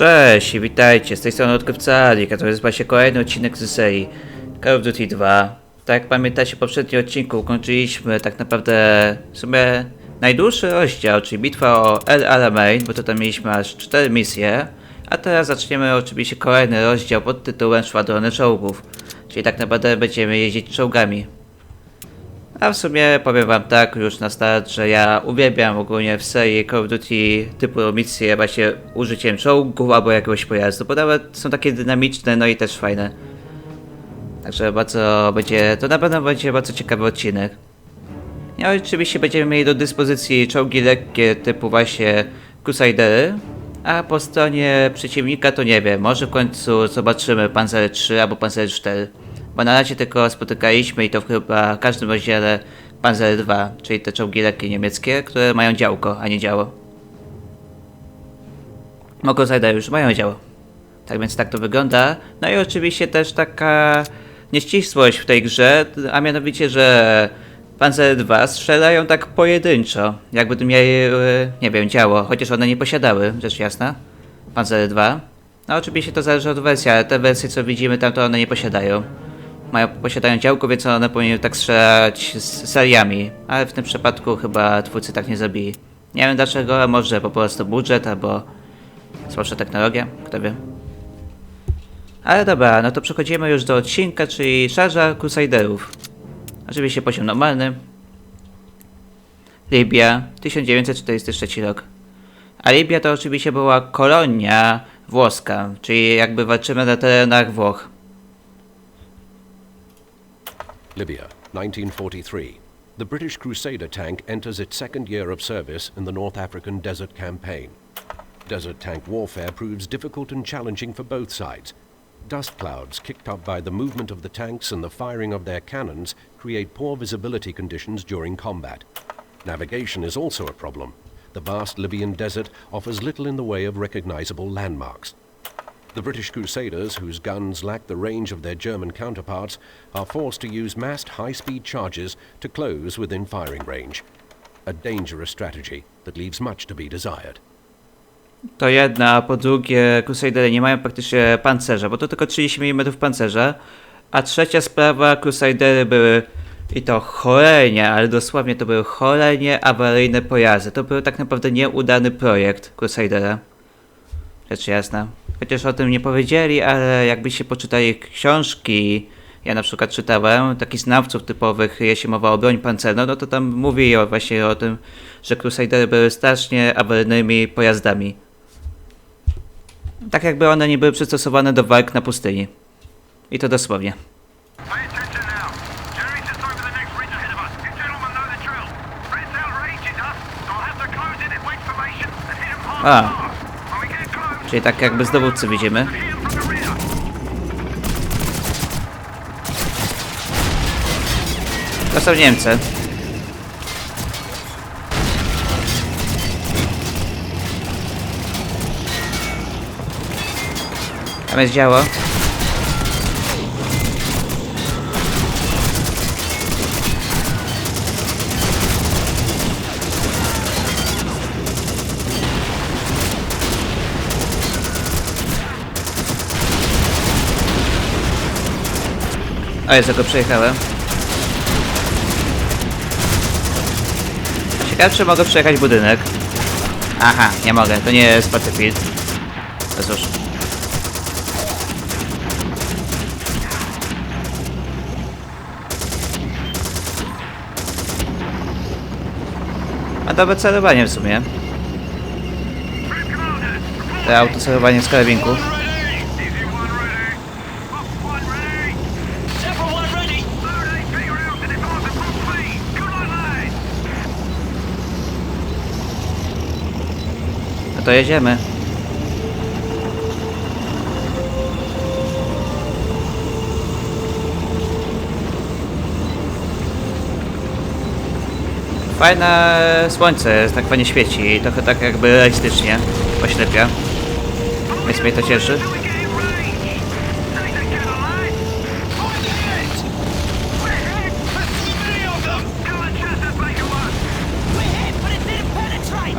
Cześć i witajcie, z tej strony Odkrywca Alik, a to jest właśnie kolejny odcinek z serii Call of Duty 2. Tak jak pamiętacie, w poprzednim odcinku ukończyliśmy tak naprawdę w sumie najdłuższy rozdział, czyli bitwa o El Alamein, bo to tam mieliśmy aż 4 misje. A teraz zaczniemy oczywiście kolejny rozdział pod tytułem Szwadrony Czołgów, czyli tak naprawdę będziemy jeździć czołgami. A w sumie powiem wam tak już na start, że ja uwielbiam ogólnie w serii Call of Duty typu misje właśnie użyciem czołgów albo jakiegoś pojazdu, bo nawet są takie dynamiczne, no i też fajne. Także bardzo będzie, to na pewno będzie bardzo ciekawy odcinek. No oczywiście będziemy mieli do dyspozycji czołgi lekkie typu właśnie Crusadery, a po stronie przeciwnika to nie wiem, może w końcu zobaczymy Panzer 3 albo Panzer 4. Bo na razie tylko spotykaliśmy i to w chyba każdym rozdziale Panzer 2, czyli te czołgi lekkie niemieckie, które mają działko, a nie działo. Mogą już mają działo. Tak więc tak to wygląda. No i oczywiście też taka nieścisłość w tej grze, a mianowicie, że Panzer 2 strzelają tak pojedynczo, jakby miały, nie wiem, działo, chociaż one nie posiadały, rzecz jasna. Panzer 2. No oczywiście to zależy od wersji, ale te wersje co widzimy tam to one nie posiadają. Mają, posiadają działko, więc one powinny tak strzelać z seriami, ale w tym przypadku chyba twórcy tak nie zabili. Nie wiem dlaczego, może po prostu budżet albo słabsza technologia, kto wie. Ale dobra, no to przechodzimy już do odcinka, czyli szarża Crusaderów. Oczywiście poziom normalny. Libia, 1943 rok. A Libia to oczywiście była kolonia włoska, czyli jakby walczymy na terenach Włoch. Libya, 1943. The British Crusader tank enters its second year of service in the North African Desert Campaign. Desert tank warfare proves difficult and challenging for both sides. Dust clouds kicked up by the movement of the tanks and the firing of their cannons create poor visibility conditions during combat. Navigation is also a problem. The vast Libyan desert offers little in the way of recognizable landmarks. The British Crusaders, whose guns lack the range of their German counterparts, are forced to use massed high-speed charges to close within firing range. A dangerous strategy that leaves much to be desired. To jedna, a po drugie Crusadery nie mają praktycznie pancerza, bo to tylko 30 mm pancerza. A trzecia sprawa, Crusadery były i to cholernie, ale dosłownie to były cholernie awaryjne pojazdy. To był tak naprawdę nieudany projekt Crusadera. Rzecz jasna. Chociaż o tym nie powiedzieli, ale jakbyście poczytali książki, ja na przykład czytałem, takich znawców typowych, jeśli mowa o broń pancerną, no to tam mówi właśnie o tym, że Crusadery były strasznie awaryjnymi pojazdami. Tak jakby one nie były przystosowane do walk na pustyni. I to dosłownie. Pay Czyli tak jakby z dowódcy widzimy. To są Niemcy. Tam jest działo. O, jest go przejechałem. Ciekawe, czy mogę przejechać budynek. Aha, nie mogę, to nie jest Battlefield. No cóż. A dobre celowanie w sumie. To autocelowanie z karabinku. No to jedziemy. Fajne słońce, jest, tak fajnie świeci i trochę tak jakby realistycznie oślepia. Więc mnie to cieszy.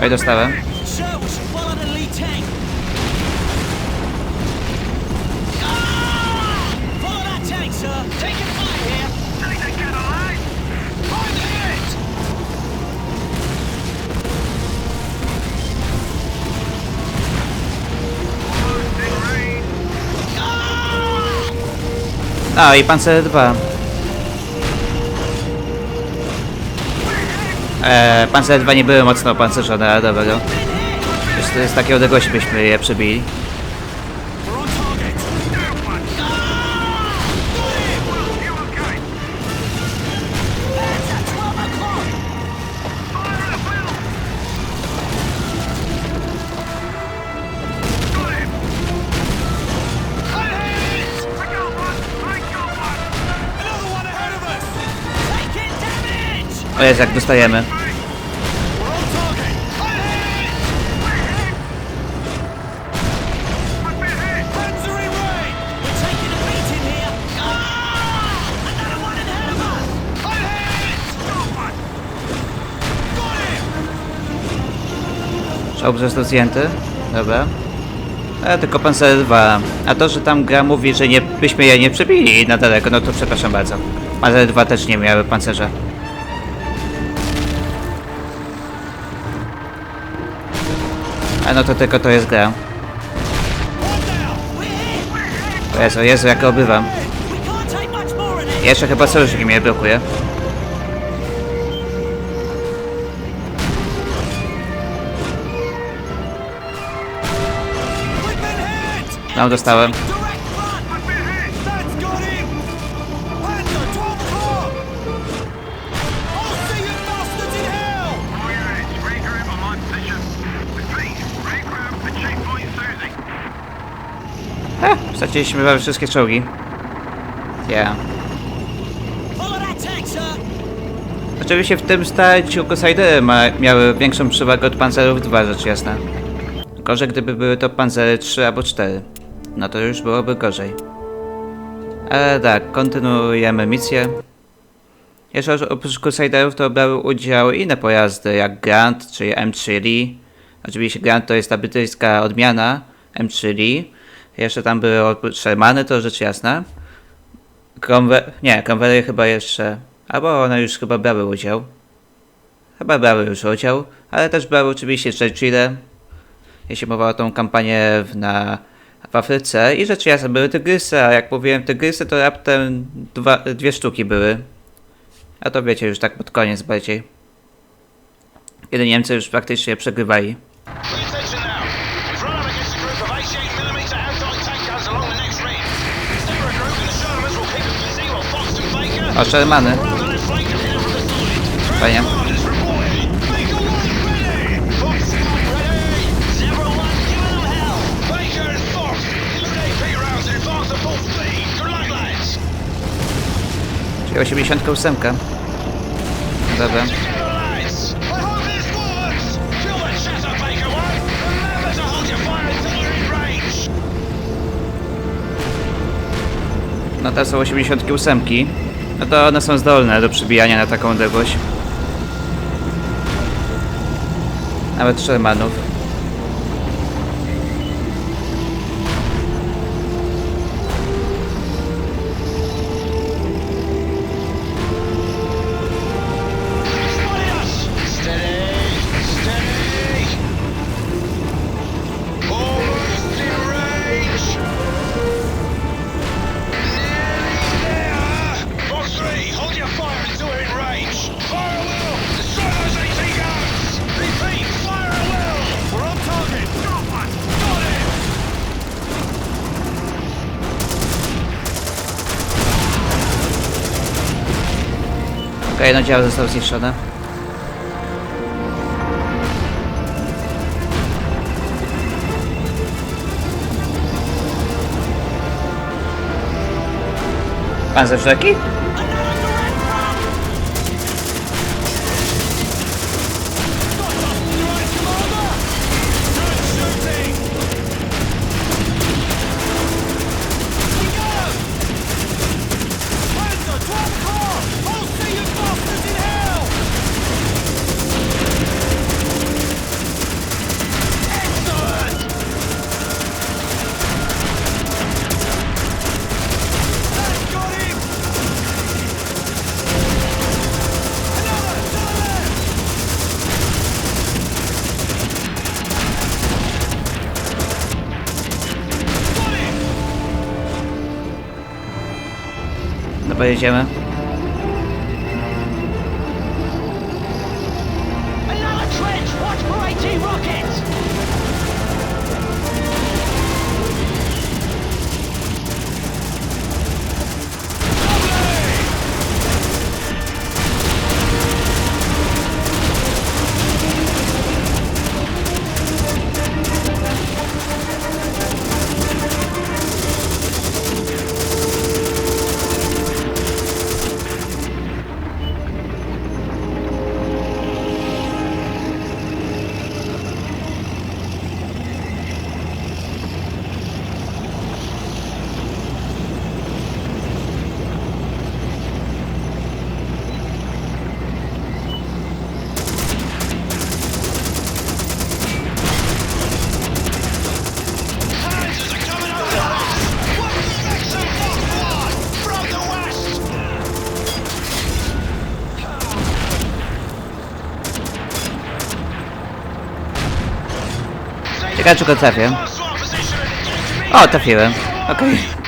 Till we No i Panzer 2. Eee, Panzer 2 nie były mocno opancerzone, ale dobra. No. Już z takiej odległości byśmy je przebili. Got one! Got him. Czołg został zdjęty. Dobra. E, tylko Panzer 2. A to, że tam gra mówi, że nie, byśmy je nie przebili na daleko, no to przepraszam bardzo. Panzer 2 też nie miały pancerza. No to tylko to jest gra. O Jezu, Jezu, jak obywam. Jeszcze chyba sojusznik mnie blokuje. Hit. No, dostałem. Straciliśmy prawie wszystkie czołgi. Sir. Oczywiście w tym starciu Crusadery ma, miały większą przewagę od Panzerów 2, rzecz jasna. Gorzej gdyby były to Panzery 3 albo 4. No to już byłoby gorzej. Ale tak, kontynuujemy misję. Jeszcze oprócz Crusaderów to brały udział inne pojazdy jak Grant, czyli M3 Lee. Oczywiście Grant to jest ta brytyjska odmiana M3 Lee. Jeszcze tam były Shermany, to rzecz jasna. Cromwell, nie, Cromwelly chyba jeszcze, albo one już chyba brały udział. Chyba brały już udział, ale też brały oczywiście Churchille, jeśli mowa o tą kampanię w, na, w Afryce. I rzecz jasna, były tygrysy, a jak mówiłem tygrysy, to raptem dwa, dwie sztuki były. A to wiecie już tak pod koniec bardziej. Kiedy Niemcy już praktycznie przegrywali. Your fire until you're in range. No to są 88. No to one są zdolne do przybijania na taką odległość. Nawet Shermanów. Okej, no dział został zniszczony. Pan ze rzeki? 可以，行吗？Czy go trafię. O, trafiłem. Okej. Make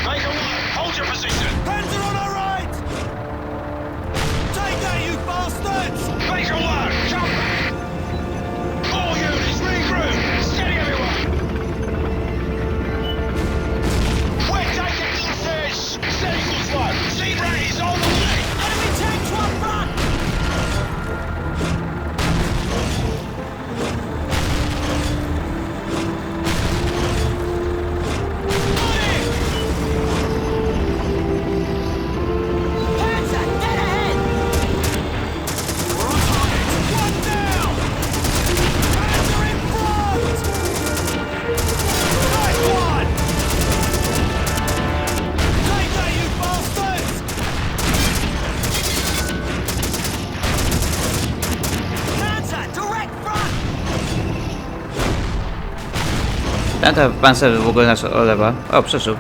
Ten to pancer w ogóle nas olewa. O, business.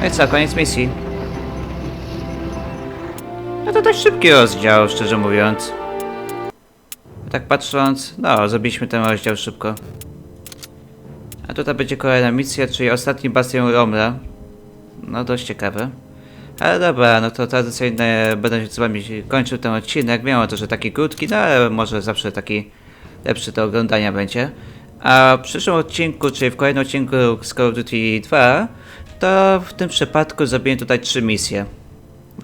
No i co, koniec misji. No to dość szybki rozdział, szczerze mówiąc. Tak patrząc, no, zrobiliśmy ten rozdział szybko. A tutaj będzie kolejna misja, czyli ostatni bastion Romla. No, dość ciekawe. Ale dobra, no to tradycyjnie będę się z wami kończył ten odcinek. Miało to, że taki krótki, no ale może zawsze taki lepszy do oglądania będzie. A w przyszłym odcinku, czyli w kolejnym odcinku z Call of Duty 2, to w tym przypadku zrobiłem tutaj trzy misje.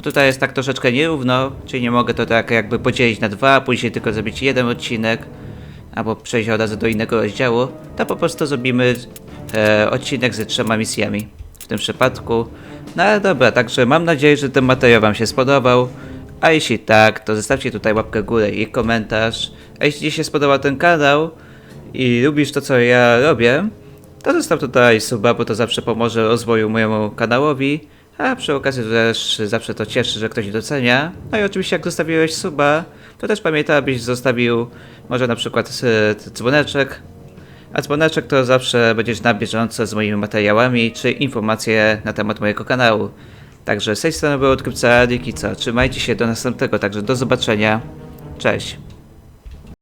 Tutaj jest tak troszeczkę nierówno, czyli nie mogę to tak jakby podzielić na dwa, a później tylko zrobić jeden odcinek, albo przejść od razu do innego rozdziału, to po prostu zrobimy e, odcinek ze trzema misjami w tym przypadku. No ale dobra, także mam nadzieję, że ten materiał Wam się spodobał. A jeśli tak, to zostawcie tutaj łapkę w górę i komentarz. A jeśli Ci się spodobał ten kanał i lubisz to, co ja robię, to zostaw tutaj suba, bo to zawsze pomoże rozwoju mojemu kanałowi. A przy okazji też zawsze to cieszy, że ktoś docenia. No i oczywiście jak zostawiłeś suba, to też pamiętaj, abyś zostawił może na przykład dzwoneczek. A dzwoneczek to zawsze będziesz na bieżąco z moimi materiałami, czy informacje na temat mojego kanału. Także z tej strony był odkrywca Riki, co? Trzymajcie się do następnego, także do zobaczenia. Cześć.